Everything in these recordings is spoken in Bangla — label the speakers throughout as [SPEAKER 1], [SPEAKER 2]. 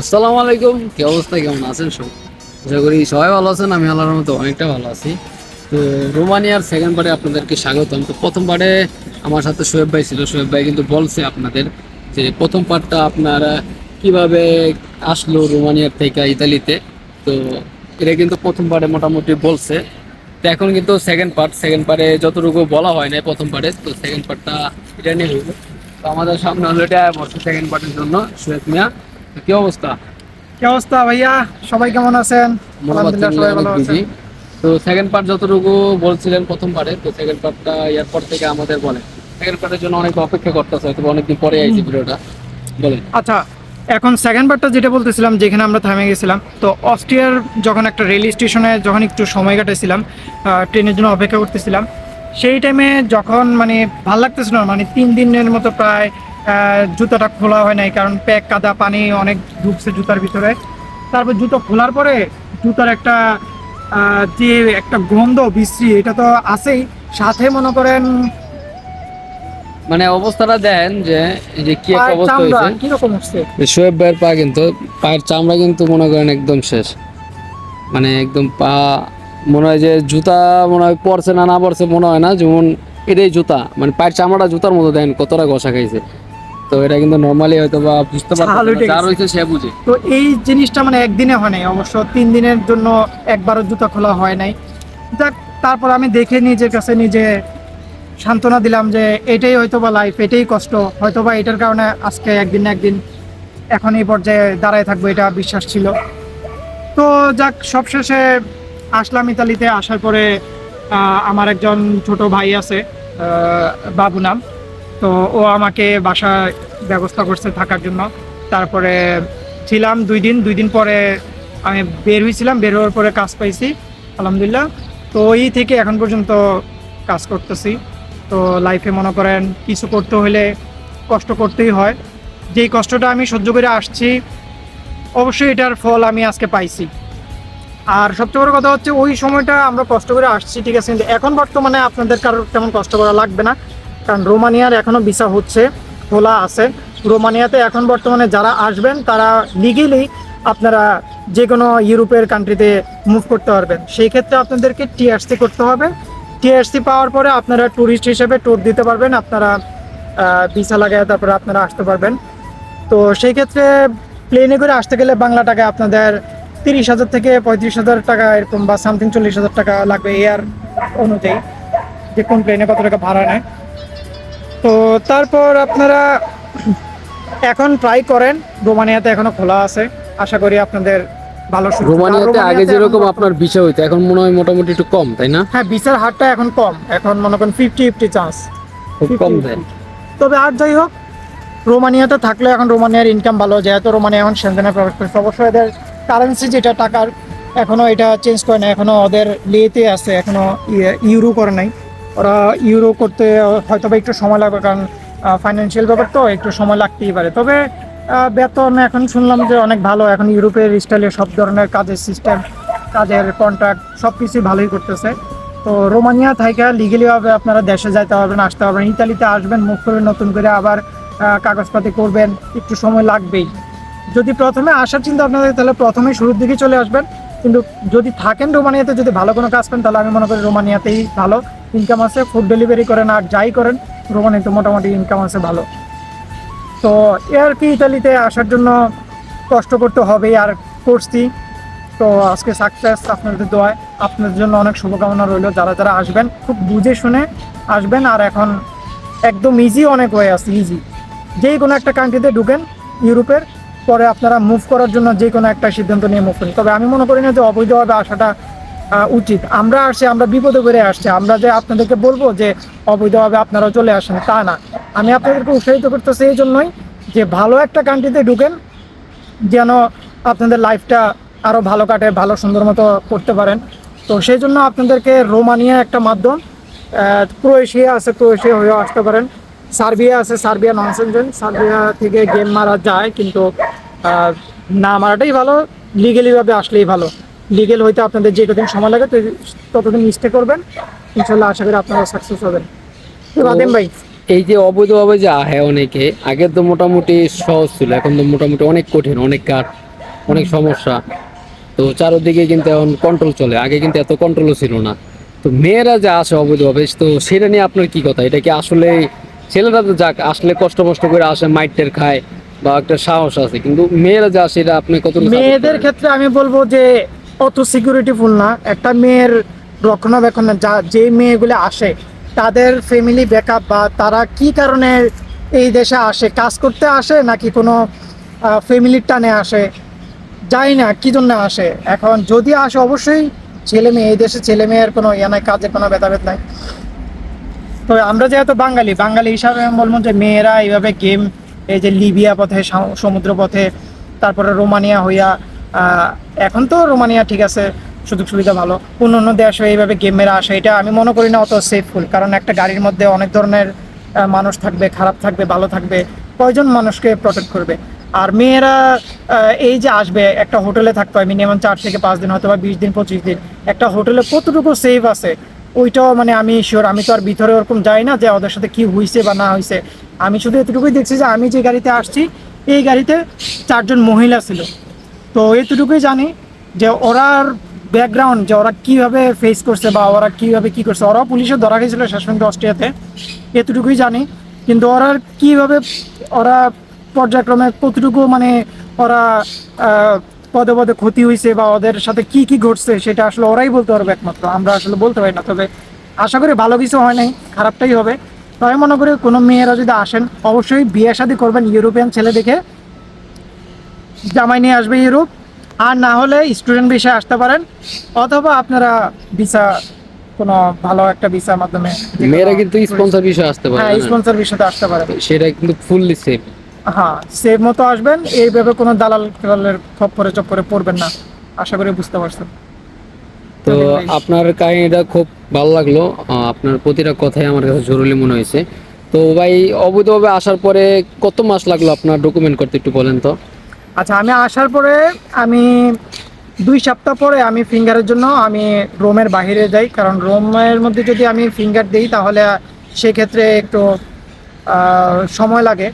[SPEAKER 1] আসসালামু আলাইকুম, কি অবস্থা, কেমন আছেন সব? আশা করি সবাই ভালো আছেন, আমি আল্লাহর মতো অনেকটা ভালো আছি। তো রোমানিয়ার সেকেন্ড পার্টে আপনাদেরকে স্বাগতম। তো প্রথম আমার সাথে সোয়েব ভাই ছিল সোয়েব ভাই কিন্তু বলছে আপনাদের যে প্রথম পার্টটা আপনার কীভাবে আসলো রোমানিয়ার থেকে ইতালিতে? তো এটা কিন্তু প্রথম মোটামুটি বলছে। তো এখন কিন্তু সেকেন্ড পার্ট সেকেন্ড পার্টে যতটুকু বলা হয় না প্রথম পার্টে, তো সেকেন্ড পার্টটা এটা নিয়ে হইল তো আমাদের সামনে হলো এটা সেকেন্ড পার্টের জন্য সোয়েব মিয়া। কি অবস্থা?
[SPEAKER 2] কি অবস্থা ভাইয়া? সবাই কেমন আছেন?
[SPEAKER 1] বিজি তো সেকেন্ড পার্ট যতটুকু বলছিলেন প্রথম পার্টে তো সেকেন্ড পার্টটা এরপর থেকে আমাদের বলেন। সেকেন্ড পার্টের জন্য অনেক অপেক্ষা করতেছে হয়তো অনেকদিন পরে আইছি ভিডিওটা। বলেন।
[SPEAKER 2] আচ্ছা এখন সেকেন্ড পার্টটা যেটা বলতেছিলাম যেখানে আমরা থামে গেছিলাম তো অস্ট্রিয়ার যখন একটা রেল স্টেশনে যখন একটু সময় কাটাইছিলাম ট্রেনের জন্য অপেক্ষা করতেছিলাম সেই টাইমে যখন মানে ভালো লাগতেছিল না, মানে তিন দিনের মতো প্রায় জুতাটা খোলা হয় নাই কারণ প্যাক কাদা পানি অনেক ঢুকছে জুতার ভিতরে। তারপর জুতো খোলার পরে জুতার একটা যে একটা গন্ধ বিশ্রী এটা তো আছেই। সাথে মনে করেন
[SPEAKER 1] মানে অবস্থাটা দেন যে যে কি একটা অবস্থা হয়েছে।
[SPEAKER 2] কীরকম হচ্ছে?
[SPEAKER 1] শোয়েব ভাইয়ের পা কিন্তু পায়ের চামড়া কিন্তু মনে করেন একদম শেষ। মানে একদম পা মনে হয় যে জুতা মনে হয় পড়ছে না না পড়ছে মনে হয় না যেমন এটাই জুতা। মানে পায়ের চামড়াটা জুতার মতো দেন কতটা ঘষা খাইছে। তো এটা কিন্তু নর্মালি হয়তো বা বুঝতে পারছে যার। হয়েছে সে বুঝে।
[SPEAKER 2] তো এই জিনিসটা মানে একদিনে হয় নাই অবশ্য তিন দিনের জন্য একবারও জুতা খোলা হয় নাই। যাক তারপর আমি দেখে নিজের কাছে নিজে সান্ত্বনা দিলাম যে এটাই হয়তো বা লাইফ এটাই কষ্ট। হয়তো বা এটার কারণে আজকে একদিন না একদিন এখন এই পর্যায়ে দাঁড়ায় থাকব এটা বিশ্বাস ছিল। তো যাক সবশেষে আসলাম ইতালিতে। আসার পরে আহ, আমার একজন ছোট ভাই আছে বাবু নাম। তো ও আমাকে বাসায় ব্যবস্থা করছে থাকার জন্য। তারপরে ছিলাম দুই দিন দুই দিন পরে আমি বের হয়েছিলাম বের হওয়ার পরে কাজ পাইছি, আলহামদুলিল্লাহ। তো ওই থেকে এখন পর্যন্ত কাজ করতেছি। তো লাইফে মনে করেন কিছু করতে হলে কষ্ট করতেই হয়। যেই কষ্টটা আমি সহ্য করে আসছি, অবশ্যই এটার ফল আমি আজকে পাইছি। আর সবচেয়ে বড় কথা হচ্ছে ওই সময়টা আমরা কষ্ট করে আসছি, ঠিক আছে? কিন্তু এখন বর্তমানে আপনাদের কারোর তেমন কষ্ট করা লাগবে না। কারণ রোমানিয়ার এখনও ভিসা হচ্ছে, খোলা আছে। রোমানিয়াতে এখন বর্তমানে যারা আসবেন, তারা লিগেলি আপনারা যে কোনো ইউরোপের কান্ট্রিতে মুভ করতে পারবেন। সেই ক্ষেত্রে আপনাদেরকে টিআরসি করতে হবে। টিআরসি পাওয়ার পরে আপনারা ট্যুরিস্ট হিসেবে ট্যুর দিতে পারবেন, আপনারা ভিসা লাগায় তারপরে আপনারা আসতে পারবেন। তো সেই ক্ষেত্রে প্লেনে করে আসতে গেলে বাংলা টাকা আপনাদের তিরিশ হাজার থেকে পঁয়ত্রিশ হাজার টাকা এরকম বা সামথিং চল্লিশ হাজার টাকা লাগবে এয়ার অনুযায়ী, যে কোন প্লেনে কত টাকা ভাড়া নেয়। তো তারপর আপনারা এখন ট্রাই করেন। রোমানিয়াতে এখনও খোলা আছে। আশা করি আপনাদের ভালো
[SPEAKER 1] রোমানিয়াতে আগে যেরকম আপনার বিষয় হইতো এখন মনে হয় মোটামুটি একটু কম তাই না?
[SPEAKER 2] হ্যাঁ বিচার হারটা এখন কম। এখন মনে করেন ফিফটি ফিফটি চান্স
[SPEAKER 1] খুব কম
[SPEAKER 2] তবে আর যাই হোক রোমানিয়াতে থাকলে এখন রোমানিয়ার ইনকাম ভালো। যেহেতু রোমানিয়া এখন সেন্টেনে প্রবেশ করেছে অবশ্যই এদের কারেন্সি যেটা টাকার এখনও এটা চেঞ্জ করে না এখনও ওদের লেতে আছে এখনও ইয়ে- ইউরো করে নাই। ওরা ইউরো করতে হয়তো বা একটু সময় লাগবে কারণ ফাইন্যান্সিয়াল ব্যাপার তো, একটু সময় লাগতেই পারে। তবে বেতন এখন শুনলাম যে অনেক ভালো, এখন ইউরোপের স্টাইলে সব ধরনের কাজের সিস্টেম কাজের কন্ট্রাক্ট সব কিছুই ভালোই করতেছে। তো রোমানিয়া থেকে ভাবে আপনারা দেশে যাইতে পারবেন, আসতে পারবেন, ইতালিতে আসবেন, মুখ করে নতুন করে আবার কাগজপাতি করবেন, একটু সময় লাগবেই। যদি প্রথমে আসার চিন্তা আপনাদের তাহলে প্রথমে শুরুর দিকে চলে আসবেন। কিন্তু যদি থাকেন রোমানিয়াতে, যদি ভালো কোনো কাজ পান তাহলে আমি মনে করি রোমানিয়াতেই ভালো। ইনকাম আছে ফুড ডেলিভারি করেন আর যাই করেন রোমানিয়াতে মোটামুটি ইনকাম আছে ভালো। তো এ আর কি ইতালিতে আসার জন্য কষ্ট করতে হবেই আর করছি। তো আজকে সাকসেস আপনাদের দোয়ায়। আপনাদের জন্য অনেক শুভকামনা রইল। যারা যারা আসবেন, খুব বুঝে শুনে আসবেন। আর এখন একদম ইজি অনেক হয়ে আছে ইজি যেই কোনো একটা কান্ট্রিতে ঢুকেন, ইউরোপের, পরে আপনারা মুভ করার জন্য যে কোনো একটা সিদ্ধান্ত নিয়ে মুভ করেন। তবে আমি মনে করি না যে অবৈধভাবে আসাটা উচিত। আমরা আসছি আমরা বিপদে করে আসছি। আমরা যে আপনাদেরকে বলব যে অবৈধভাবে আপনারা চলে আসেন, তা না। আমি আপনাদেরকে উৎসাহিত করতেছি এই জন্যই যে ভালো একটা কান্ট্রিতে ঢুকেন, যেন আপনাদের লাইফটা আরও ভালো কাটে, ভালো, সুন্দর মতো করতে পারেন। তো সেই জন্য আপনাদেরকে রোমানিয়া একটা মাধ্যম ক্রোয়েশিয়া আছে, ক্রোয়েশিয়া হয়েও আসতে পারেন। সার্বিয়া আছে, সার্বিয়া ননসেনজেন সার্বিয়া থেকে গেম মারা যায়, কিন্তু না মারাটাই ভালো লিগেলিভাবে আসলেই ভালো। লিগেল হইতে আপনাদের যে কদিন সময় লাগে ততদিন স্টে করবেন। ইনশাল্লাহ আশা করি আপনারা সাকসেস হবেন। তো বাদেম ভাই।
[SPEAKER 1] এই যে অবৈধভাবে যে আহে অনেকে আগে তো মোটামুটি সহজ ছিল এখন তো মোটামুটি অনেক কঠিন অনেক কাঠ অনেক সমস্যা। তো চারোদিকে কিন্তু এখন কন্ট্রোল চলে আগে কিন্তু এত কন্ট্রোলও ছিল না। তো মেয়েরা যা আসে অবৈধভাবে তো সেটা নিয়ে আপনার কি কথা? এটা কি আসলে ছেলেরা তো যাক আসলে কষ্ট মষ্ট করে আসে মাইটের খায় বা একটা সাহস আছে। কিন্তু মেয়েরা যা আসে এটা আপনি কত
[SPEAKER 2] মেয়েদের ক্ষেত্রে আমি বলব যে অত সিকিউরিটি ফুল না, একটা মেয়ের রক্ষণাবেক্ষণ যা যে মেয়েগুলো আসে, তাদের ফ্যামিলি ব্যাকআপ বা তারা কি কারণে এই দেশে আসে, কাজ করতে আসে নাকি কোনো ফ্যামিলির টানে আসে যাই না, কি জন্য আসে। এখন যদি আসে অবশ্যই ছেলে মেয়ে, এই দেশে ছেলে মেয়ের কোনো ইয়ে নাই, কাজের কোনো ভেদাভেদ নাই। তো আমরা যেহেতু বাঙালি বাঙালি হিসাবে আমি বলব যে মেয়েরা এইভাবে গেম, এই যে লিবিয়া পথে, সাম- সমুদ্র পথে, তারপরে রোমানিয়া হইয়া এখন তো রোমানিয়া ঠিক আছে, সুযোগ সুবিধা ভালো। অন্য অন্য দেশে এইভাবে গেমের আসে, এটা আমি মনে করি না অত সেফফুল কারণ একটা গাড়ির মধ্যে অনেক ধরনের মানুষ থাকবে, খারাপ থাকবে, ভালো থাকবে, কয়জন মানুষকে প্রটেক্ট করবে? আর মেয়েরা এই যে আসবে, একটা হোটেলে থাকতে হয় মিনিমাম চার থেকে পাঁচ দিন হয়তো বা বিশ দিন, পঁচিশ দিন, একটা হোটেলে কতটুকু সেফ আছে, ওইটাও মানে আমি শিওর আমি তো আর ভিতরে ওরকম যাই না যে ওদের সাথে কি হয়েছে বা না হয়েছে আমি শুধু এতটুকুই দেখছি যে আমি যে গাড়িতে আসছি, এই গাড়িতে চারজন মহিলা ছিল। তো এতটুকুই জানি যে ওরার ব্যাকগ্রাউন্ড যে ওরা কীভাবে ফেস করছে বা ওরা কীভাবে কী করছে, ওরাও পুলিশে ধরা গেছিল শেষ পর্যন্ত অস্ট্রিয়াতে, এতটুকুই জানি। কিন্তু ওরা কীভাবে ওরা পর্যায়ক্রমে কতটুকু মানে ওরা পদে পদে ক্ষতি হয়েছে বা ওদের সাথে কি কি ঘটছে, সেটা আসলে ওরাই বলতে পারবে একমাত্র। আমরা আসলে বলতে পারি না। তবে আশা করি ভালো কিছু হয় নাই, খারাপটাই হবে। তো আমি মনে করি কোনো মেয়েরা যদি আসেন, অবশ্যই বিয়ে শাদী করবেন ইউরোপিয়ান ছেলে দেখে। জামাই নিয়ে আসবে ইউরোপ। আর না হলে স্টুডেন্ট ভিসা আসতে পারেন। অথবা আপনারা ভিসা কোনো ভালো একটা ভিসার মাধ্যমে
[SPEAKER 1] মেয়েরা কিন্তু স্পন্সর বিষয়ে আসতে পারে
[SPEAKER 2] হ্যাঁ স্পন্সর ভিসাতে আসতে পারে।
[SPEAKER 1] সেটা কিন্তু ফুললি সেফ
[SPEAKER 2] হ্যাঁ সেভ মতো আসবেন। এইভাবে কোনো দালাল টালালের খপ্পরে চপ্পরে পড়বেন না। আশা করি বুঝতে পারছেন।
[SPEAKER 1] তো আপনার কাহিনীটা খুব ভালো লাগল। আপনার প্রতিটা কথাই আমার কাছে জরুরি মনে হয়েছে। তো ভাই অবৈধভাবে আসার পরে কত মাস লাগল আপনার ডকুমেন্ট করতে একটু বলেন তো?
[SPEAKER 2] আচ্ছা আমি আসার পরে আমি দুই সপ্তাহ পরে আমি ফিঙ্গারের জন্য আমি রোমের বাহিরে যাই। কারণ রোমের মধ্যে যদি আমি ফিঙ্গার দিই তাহলে সেক্ষেত্রে একটু সময় লাগে।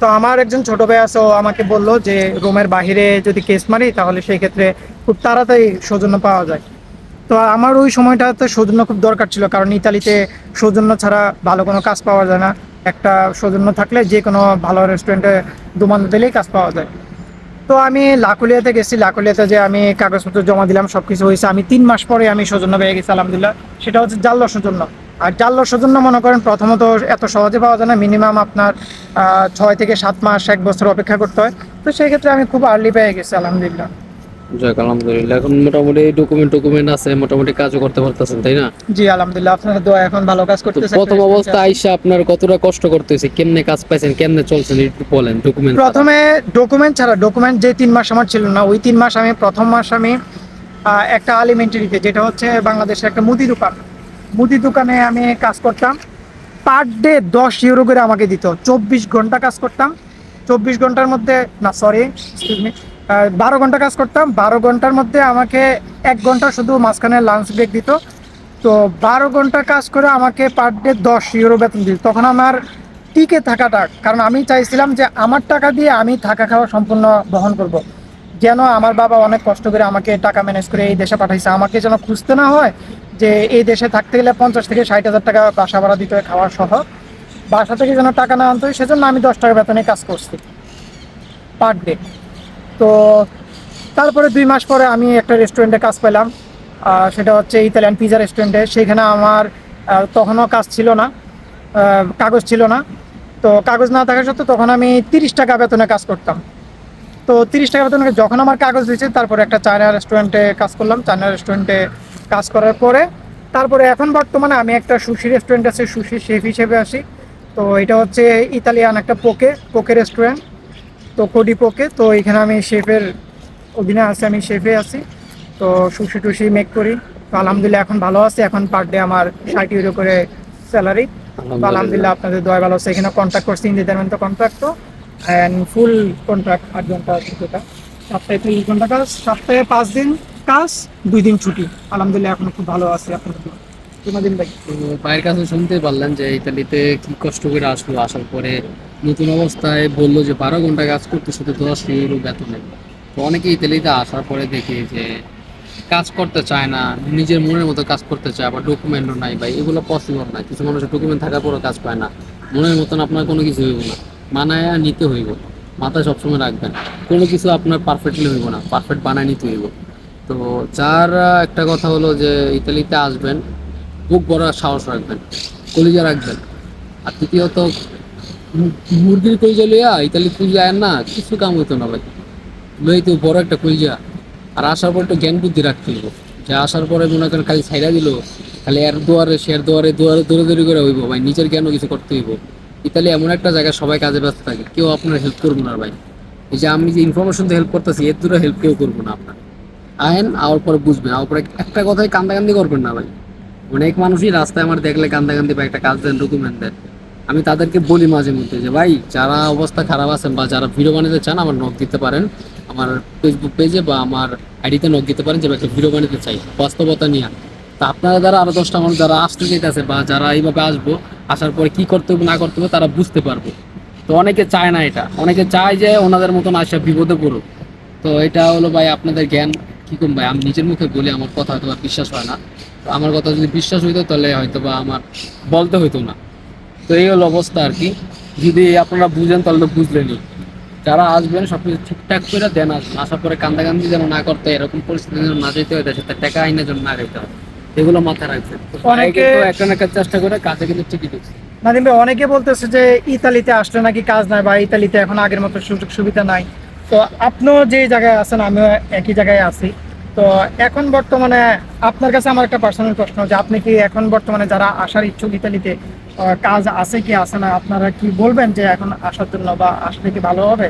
[SPEAKER 2] তো আমার একজন ছোট ভাই আছে, ও আমাকে বলল যে রোমের বাহিরে যদি কেস মারি তাহলে সেই ক্ষেত্রে খুব তাড়াতাড়ি সৌজন্য পাওয়া যায়। তো আমার ওই সময়টাতে সৌজন্য খুব দরকার ছিল, কারণ ইতালিতে সৌজন্য ছাড়া ভালো কোনো কাজ পাওয়া যায় না। একটা সৌজন্য থাকলে যে কোনো ভালো রেস্টুরেন্টে দুমান দিলেই কাজ পাওয়া যায়। তো আমি লাকুলিয়াতে গেছি, লাকুলিয়াতে যে আমি কাগজপত্র জমা দিলাম সব কিছু হয়েছে। আমি তিন মাস পরে আমি সৌজন্য পেয়ে গেছি, আলহামদুলিল্লাহ। সেটা হচ্ছে জাল্লো সৌজন্য। আর জাল্লো সৌজন্য মনে করেন প্রথমত এত সহজে পাওয়া যায় না মিনিমাম আপনার ছয় থেকে সাত মাস, এক বছর অপেক্ষা করতে হয়। তো সেই ক্ষেত্রে আমি খুব আর্লি পেয়ে গেছি, আলহামদুলিল্লাহ।
[SPEAKER 1] যাক আলহামদুলিল্লাহ। এখন মোটামুটি ডকুমেন্ট টকুমেন্ট আছে মোটামুটি কাজও করতে পারতেছেন তাই না?
[SPEAKER 2] জি আলহামদুলিল্লাহ আপনার দোয়া এখন ভালো কাজ
[SPEAKER 1] তো
[SPEAKER 2] করতেছে।
[SPEAKER 1] প্রথম অবস্থা আইসা আপনার কতটা কষ্ট করতেছে কেমনে কাজ পাইছেন কেমনে চলছেন একটু বলেন ডকুমেন্ট
[SPEAKER 2] প্রথমে ডকুমেন্ট ছাড়া ডকুমেন্ট যে তিন মাস আমার ছিল না ওই তিন মাস আমি প্রথম মাস আমি একটা আলিমেন্টারিতে যেটা হচ্ছে বাংলাদেশের একটা মুদি দোকান। মুদি দোকানে আমি কাজ করতাম। পার ডে দশ ইউরো করে আমাকে দিত চব্বিশ ঘণ্টা কাজ করতাম। চব্বিশ ঘণ্টার মধ্যে না সরি এক্সকিউজ মি বারো ঘণ্টা কাজ করতাম। বারো ঘণ্টার মধ্যে আমাকে এক ঘণ্টা শুধু মাঝখানে লাঞ্চ ব্রেক দিত। তো বারো ঘণ্টা কাজ করে আমাকে পার ডে দশ ইউরো বেতন দিত। তখন আমার টিকে থাকাটা, কারণ আমি চাইছিলাম যে আমার টাকা দিয়ে আমি থাকা খাওয়া সম্পূর্ণ বহন করব। যেন আমার বাবা অনেক কষ্ট করে আমাকে টাকা ম্যানেজ করে এই দেশে পাঠাইছে। আমাকে যেন খুঁজতে না হয় যে এই দেশে থাকতে গেলে পঞ্চাশ থেকে ষাট হাজার টাকা বাসা ভাড়া দিতে হয় খাওয়ার সহ। বাসা থেকে যেন টাকা না আনতে হয়, সেজন্য আমি দশ টাকা বেতনে কাজ করছি। পার ডে তো তারপরে দুই মাস পরে আমি একটা রেস্টুরেন্টে কাজ পেলাম। সেটা হচ্ছে ইতালিয়ান পিজা রেস্টুরেন্টে সেখানে আমার তখনও কাজ ছিল না কাগজ ছিল না। তো কাগজ না থাকা সত্ত্বেও তখন আমি তিরিশ টাকা বেতনে কাজ করতাম। তো তিরিশ টাকা বেতনে যখন আমার কাগজ দিয়েছে, তারপরে একটা চায়না রেস্টুরেন্টে কাজ করলাম। চায়না রেস্টুরেন্টে কাজ করার পরে, তারপরে এখন বর্তমানে আমি একটা সুশি রেস্টুরেন্ট আছে, সুশি শেফ হিসেবে আসি তো এটা হচ্ছে ইতালিয়ান একটা পোকে পোকে রেস্টুরেন্ট তো কোডি পোকে তো এখানে আমি শেফের অধীনে আছি আমি শেফে আছি। তো সুশি টুসি মেক করি। তো আলহামদুলিল্লাহ এখন ভালো আছে। এখন পার ডে আমার ষাট ইউরো করে স্যালারি তো আলহামদুলিল্লাহ। আপনাদের দোয়া ভালো আছে। এখানে কন্ট্যাক্ট করছি ইন্ডিপেন্ডেন্ট কন্ট্রাক্ট তো অ্যান্ড ফুল কন্ট্রাক্ট আট ঘণ্টা দুটোটা সপ্তাহে ত্রিশ ঘণ্টা কাজ সপ্তাহে পাঁচ দিন কাজ দুই দিন ছুটি। আলহামদুলিল্লাহ এখন খুব ভালো আছে আপনাদের ভাই?
[SPEAKER 1] ভাইয়ের কাছে শুনতে পারলেন যে ইতালিতে কি কষ্ট করে আসলো আসার পরে নতুন অবস্থায় বলল যে বারো ঘণ্টা কাজ করতে শুধু দশ ইউরো বেতনে তো অনেকে ইতালিতে আসার পরে দেখি যে কাজ করতে চায় না, নিজের মনের মতো কাজ করতে চায়, আবার ডকুমেন্টও নাই ভাই, এগুলো পসিবল না। কিছু মানুষের ডকুমেন্ট থাকার পরও কাজ পায় না। মনের মতন আপনার কোনো কিছু হইব না। মানায় নিতে হইব। মাথায় সবসময় রাখবেন। কোনো কিছু আপনার পারফেক্টলি হইব না। পারফেক্ট বানায় নিতে হইব। তো যার একটা কথা হলো যে ইতালিতে আসবেন, বুক বড় সাহস রাখবেন, কলিজা রাখবেন। আর তৃতীয়ত মুরগির কলিজা লইয়া ইতালি কলিজা আয়েন না, কিছু কাম হইতো না ভাই। লই তো বড় একটা কলিজা। আর আসার পর একটু জ্ঞান বুদ্ধি রাখতে হইব। যে আসার পরে মনে করেন খালি ছাইরা দিল, খালি এর দুয়ারে শের দুয়ারে দুয়ারে দৌড়ে দৌড়ি করে হইব ভাই। নিজের জ্ঞানও কিছু করতে হইব। ইতালি এমন একটা জায়গায় সবাই কাজে ব্যস্ত থাকে। কেউ আপনার হেল্প করব না ভাই। এই যে আমি যে ইনফরমেশন হেল্প করতেছি, এর দূরে হেল্প কেউ করব না আপনার। আহেন আওয়ার পরে বুঝবেন। আওয়ার পরে একটা কথাই কান্দাকান্দি করবেন না ভাই। অনেক মানুষই রাস্তায় আমার দেখলে কান্দাকান্দি বা একটা কাজ দেন ডকুমেন্ট দেন আমি তাদেরকে বলি মাঝে মধ্যে যে, ভাই, যারা অবস্থা খারাপ আছেন বা যারা ভিডিও বানাতে চান, আমার নক দিতে পারেন। আমার ফেসবুক পেজে বা আমার আইডিতে নক দিতে পারেন যে একটা ভিডিও বানাতে চাই, বাস্তবতা নিয়ে। তা আপনারা যারা আরও দশটা মানুষ যারা আসতে চাইতেছে বা যারা এইভাবে আসব, আসার পরে কি করতে হবে, না করতে হবে, তারা বুঝতে পারবে। তো অনেকে চায় না এটা। অনেকে চায় যে, ওনাদের মতন আসে বিপদে পড়ুক। তো এটা হলো, ভাই, আপনাদের জ্ঞান কি ভাই, আমি নিজের মুখে বলি, আমার কথা হয়তো বিশ্বাস হয় না। আমার কথা যদি বিশ্বাস হইতো, তাহলে হয়তো বা আমার বলতে হইতো না। তো এই হলো অবস্থা আর কি। যদি আপনারা বুঝেন তাহলে তো বুঝলেনই। যারা আসবেন সব কিছু ঠিকঠাক করে দেন আসবেন আসার পরে কান্দাকান্দি যেন না করতে এরকম পরিস্থিতি যেন না যেতে হয় দেশে টাকা আইনের জন্য না যেতে হয়। এগুলো মাথায় রাখবেন।
[SPEAKER 2] অনেকে-
[SPEAKER 1] একটা না চেষ্টা করে কাজে কিন্তু ঠিকই ঢুকছে
[SPEAKER 2] নাদিম ভাই অনেকে বলতেছে যে ইতালিতে আসলে নাকি কাজ নাই বা ইতালিতে এখন আগের মতো সুযোগ সুবিধা নাই। তো আপনিও যে জায়গায় আছেন আমিও একই জায়গায় আছি। তো এখন বর্তমানে আপনার কাছে আমার একটা পার্সোনাল প্রশ্ন যে আপনি কি এখন বর্তমানে যারা আসার ইচ্ছুক ইতালিতে কাজ আছে কি, আছে না, আপনারা কি বলবেন যে এখন আসার জন্য বা আসলে কি ভালো হবে?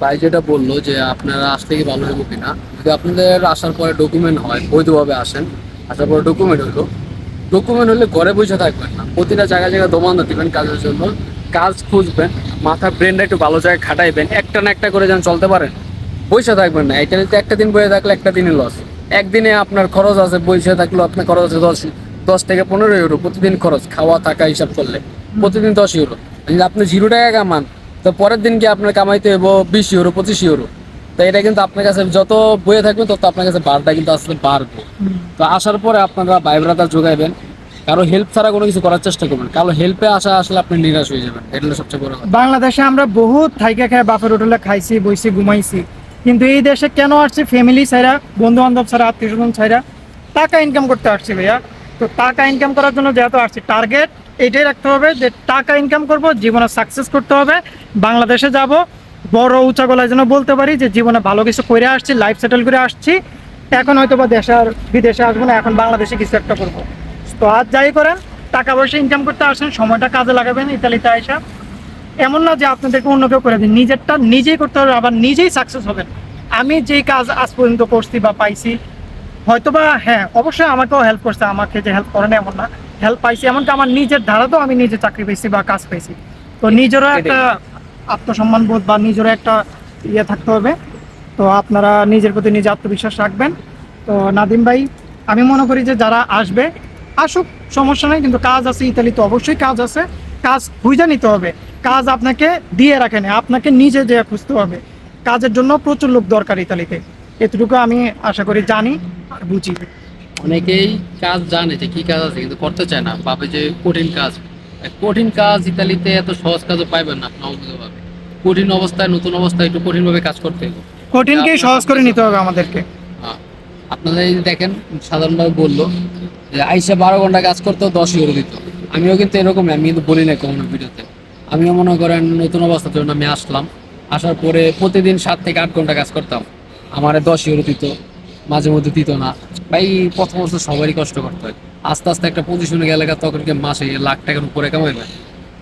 [SPEAKER 1] ভাই যেটা বলল যে আপনারা আসলে কি ভালো হইব কিনা, যদি আপনাদের আসার পরে ডকুমেন্ট হয়, বৈধভাবে আসেন, আসার পরে ডকুমেন্ট হলো ডকুমেন্ট হলে ঘরে বসে থাকবেন না, প্রতিটা জায়গায় জায়গায় দোমান্দা দিবেন কাজের জন্য, কাজ খুঁজবেন মাথার ব্রেনটা একটু ভালো জায়গায় খাটাইবেন, একটা না একটা করে যেন চলতে পারেন বসে থাকবেন না। এটা যদি একটা দিন বসে থাকলে একটা দিনই লস একদিনে আপনার খরচ আছে বসে থাকলেও আপনার খরচ আছে দশ দশ থেকে পনেরো ইউরো প্রতিদিন খরচ, খাওয়া, থাকা, হিসাব করলে। প্রতিদিন দশ ইউরো যদি আপনি জিরো টাকা কামান, তো পরের দিন কি আপনার কামাইতে হইব বিশ ইউরো পঁচিশ ইউরো তো এটা কিন্তু আপনার কাছে যত বয়ে থাকবে তত আপনার কাছে বারটা কিন্তু আসলে বাড়বে। তো আসার পরে আপনারা ভাই ব্রাদার যোগাইবেন। কারও হেল্প ছাড়া কোনো কিছু করার চেষ্টা করবেন কারও হেল্পে আসা আসলে আপনি নিরাশ হয়ে যাবেন। এটা সবচেয়ে বড়
[SPEAKER 2] বাংলাদেশে আমরা বহুত থাইকা খায়, বাপের হোটেলে খাইছি, বইছি, ঘুমাইছি। কিন্তু এই দেশে কেন আসছে? ফ্যামিলি ছাড়া বন্ধু বান্ধব ছাড়া আত্মীয় স্বজন ছাড়া টাকা ইনকাম করতে আসছি ভাইয়া। তো টাকা ইনকাম করার জন্য যেহেতু আসছি টার্গেট এটাই রাখতে হবে যে টাকা ইনকাম করব, জীবনে সাকসেস করতে হবে, বাংলাদেশে যাব, বড় উঁচা গলায় যেন বলতে পারি যে জীবনে ভালো কিছু করে আসছি লাইফ সেটেল করে আসছি। এখন হয়তো বা দেশে আর বিদেশে আসব না, এখন বাংলাদেশে কিছু একটা করব। তো আজ যাই করেন, টাকা পয়সা ইনকাম করতে আসেন, সময়টা কাজে লাগাবেন, ইতালিতে আইসা। এমন না যে আপনাদেরকে অন্য কেউ করে দিন, নিজেরটা নিজেই করতে হবে, আবার নিজেই সাকসেস হবেন। আমি যেই কাজ আজ পর্যন্ত করছি বা পাইছি হয়তোবা হ্যাঁ অবশ্যই আমাকেও হেল্প করছে আমাকে যে হেল্প করে না এমন না। হেল্প পাইছি এমনকি আমার নিজের ধারাতেও আমি নিজে চাকরি পেয়েছি বা কাজ পেয়েছি তো নিজেরও একটা আত্মসম্মান বোধ বা নিজেরও একটা ইয়ে থাকতে হবে। তো আপনারা নিজের প্রতি নিজে আত্মবিশ্বাস রাখবেন। তো নাদিম ভাই আমি মনে করি যে যারা আসবে আসুক সমস্যা নেই কিন্তু কাজ আছে ইতালি তো অবশ্যই কাজ আছে। কাজ খুঁজে নিতে হবে। কাজ আপনাকে দিয়ে রাখেন আপনাকে নিজে যে খুঁজতে হবে। কাজের জন্য প্রচুর লোক দরকার ইতালিতে। এতটুকু আমি আশা করি জানি আর বুঝি।
[SPEAKER 1] অনেকেই কাজ জানে যে কি কাজ আছে কিন্তু করতে চায় না ভাবে যে কঠিন কাজ। কঠিন কাজ ইতালিতে এত সহজ কাজও পাইবেন না কঠিন অবস্থায় নতুন অবস্থায় একটু কঠিনভাবে কাজ করতে হবে।
[SPEAKER 2] কঠিনকেই সহজ করে নিতে হবে আমাদেরকে।
[SPEAKER 1] হ্যাঁ। আপনারা এই যে দেখেন সাধারণভাবে বলল যে আইসা বারো ঘণ্টা কাজ করতেও দশ ইউরো দিত আমিও কিন্তু এরকম আমি কিন্তু বলি না কোনো ভিডিওতে। আমিও মনে করেন নতুন অবস্থার জন্য আমি আসলাম। আসার পরে প্রতিদিন সাত থেকে আট ঘণ্টা কাজ করতাম। আমার দশ ইউরো দিত, মাঝে মধ্যে দিত না। ভাই, প্রথম অবস্থা সবারই কষ্ট করতে হয়। আস্তে আস্তে একটা পজিশনে গেলে তখন কি মাসে লাখ টাকার উপরে কামাইবে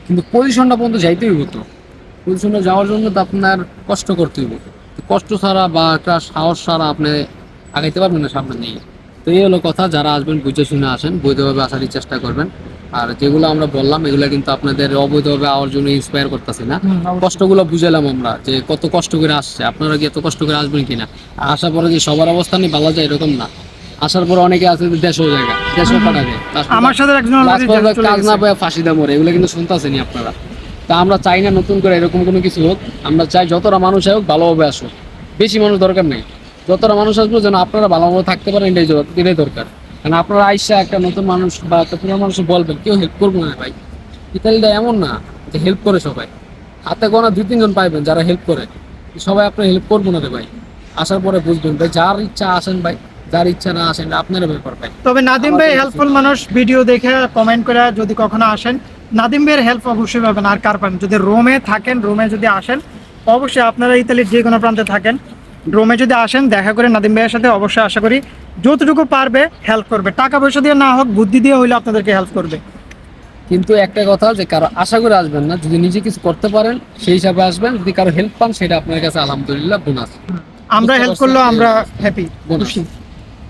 [SPEAKER 1] কিন্তু পজিশনটা পর্যন্ত যাইতেই হইব তো। পজিশনে যাওয়ার জন্য তো আপনার কষ্ট করতে হইব। কষ্ট ছাড়া বা একটা সাহস ছাড়া আপনি আগাইতে পারবেন না সামনে নিয়ে। তো এই হলো কথা, যারা আসবেন, বুঝে শুনে আসেন, বৈধভাবে আসারই চেষ্টা করবেন। আর যেগুলো আমরা বললাম এগুলো কিন্তু আপনাদের অবৈধভাবে আওয়ার জন্য ইন্সপায়ার করতেছি না। কষ্টগুলো বুঝালাম আমরা যে কত কষ্ট করে আসছে। আপনারা কি এত কষ্ট করে আসবেন কিনা? আসার পরে যে সবার অবস্থানই ভালো যায় এরকম না। আসার পরে অনেকে আছে যে দেশও জায়গা দেশও পাঠাবে
[SPEAKER 2] আমার সাথে একজন
[SPEAKER 1] কাজ না পায় ফাঁসি দেয় মরে এগুলো কিন্তু শুনতেছেনি আপনারা। তা আমরা চাই না নতুন করে এরকম কোনো কিছু হোক। আমরা চাই যতটা মানুষ হোক ভালোভাবে আসুক। বেশি মানুষ দরকার নেই। যতটা মানুষ আসবে যেন আপনারা ভালোভাবে থাকতে পারেন এটাই এটাই দরকার। কারণ আপনারা আইসা একটা নতুন মানুষ বা একটা পুরো মানুষ বলবেন কেউ হেল্প করব না ভাই। ইতালিটা এমন না যে হেল্প করে সবাই। হাতে গোনা দুই তিনজন পাইবেন যারা হেল্প করে। সবাই আপনার হেল্প করব না রে ভাই। আসার পরে বুঝবেন ভাই যার ইচ্ছা আসেন ভাই যার ইচ্ছা না আসেন আপনারা ব্যাপার ভাই।
[SPEAKER 2] তবে নাদিম ভাই হেল্পফুল মানুষ ভিডিও দেখে কমেন্ট করে যদি কখনো আসেন নাদিম ভাইয়ের হেল্প অবশ্যই পাবেন। আর কার পাবেন যদি রোমে থাকেন রোমে যদি আসেন অবশ্যই আপনারা ইতালির যে কোনো প্রান্তে থাকেন। রোমে যদি আসেন দেখা করে নাদিম ভাইয়ের সাথে অবশ্যই আশা করি যতটুকু পারবে হেল্প করবে। টাকা পয়সা দিয়ে না হোক বুদ্ধি দিয়ে হইলে আপনাদেরকে হেল্প করবে।
[SPEAKER 1] কিন্তু একটা কথা যে কারও আশা করে আসবেন না যদি নিজে কিছু করতে পারেন সেই হিসাবে আসবেন। যদি কারও হেল্প পান সেটা আপনার কাছে আলহামদুলিল্লাহ বোনাস
[SPEAKER 2] আমরা হেল্প। করলেও আমরা হ্যাপি খুশি।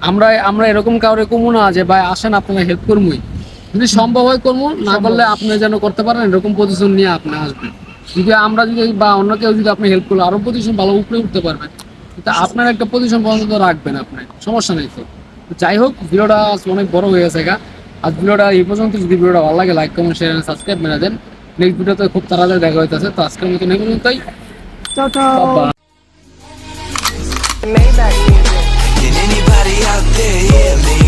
[SPEAKER 1] আমরা আমরা এরকম কাউরে কমু না যে ভাই আসেন আপনারা হেল্প করবই যদি সম্ভব হয় করব না করলে আপনি যেন করতে পারেন এরকম পজিশন নিয়ে আপনি আসবেন। যদি আমরা যদি বা অন্য কেউ যদি আপনি হেল্প করল আরও পজিশন ভালো উপরে উঠতে পারবেন। আপনার একটা পজিশন পর্যন্ত রাখবেন আপনি সমস্যা নেই তো। যাই হোক ভিডিওটা অনেক বড় হয়ে গেছে গা। আজ ভিডিওটা এই পর্যন্ত যদি ভিডিওটা ভালো লাগে like comment share and subscribe মেনে দেন। নেক্সট ভিডিওতে খুব তাড়াতাড়ি দেখা হইতেছে তো আজকের মতো নেই তাই
[SPEAKER 2] Maybach music.
[SPEAKER 1] Can
[SPEAKER 3] anybody out there hear me?